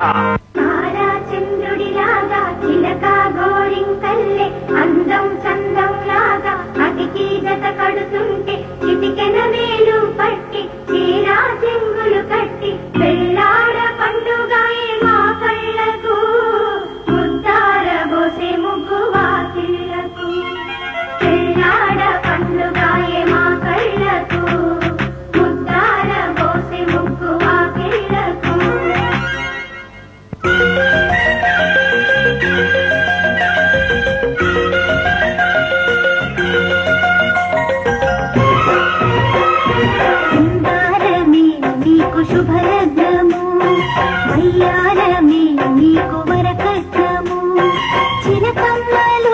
తారా చంద్రుడిలాగా చిలక గోరింకల్లే అందం చందం లాగా అతికి జత కడుతుంటే చిటికెన చిరకమ్మలు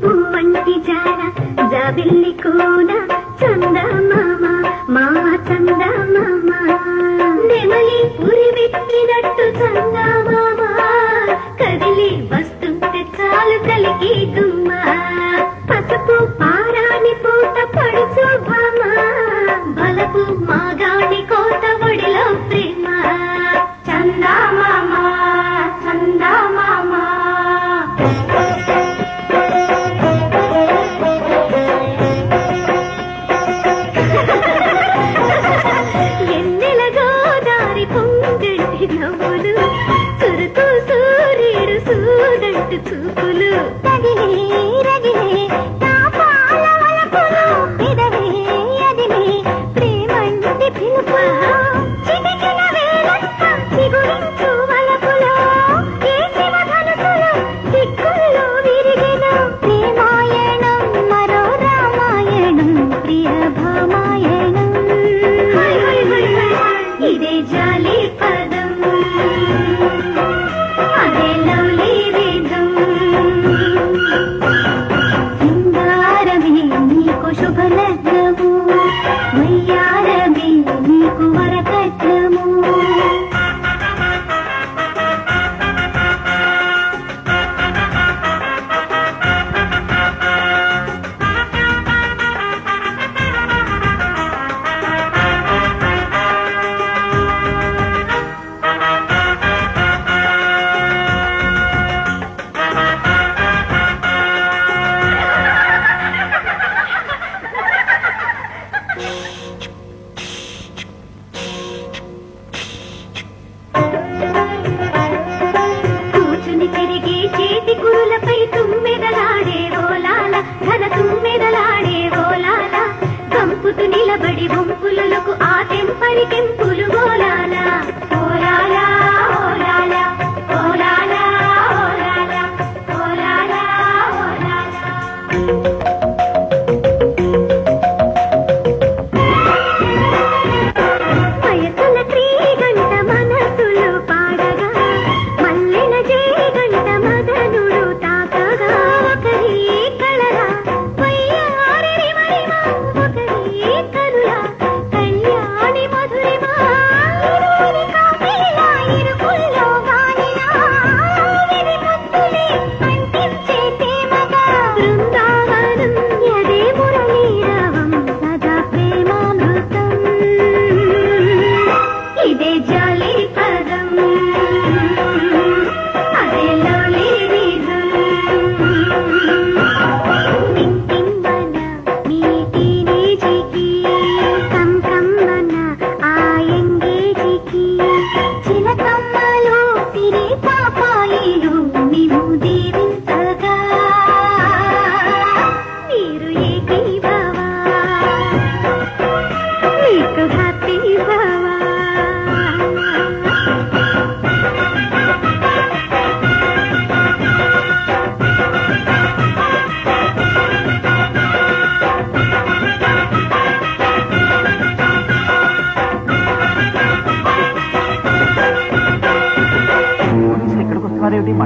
జాజి పువ్వంటి జాన జాబిల్లి కూన చంద మామ మా చంద చందమామ. నెమలి చంద మామ కదిలి వస్తుంటే చాలు కలిగి సూదంటు చూపులు. రగిలే రగిలే నా పాల వలపులు. పెదవే అదిలే ప్రేమంటి పిలుపు చిటికిన వేలంత చిగురించు వలపులో. ఏ శివ ధనుసులు దిక్కుల్లో విరిగిన. ప్రేమాయణం మరో రామాయణం ప్రియ భామాయణం ఇదే జాలి పదం शुभ महत्व నిలబడి వంపులకు ఆ తెంపరి కెంపులు గోల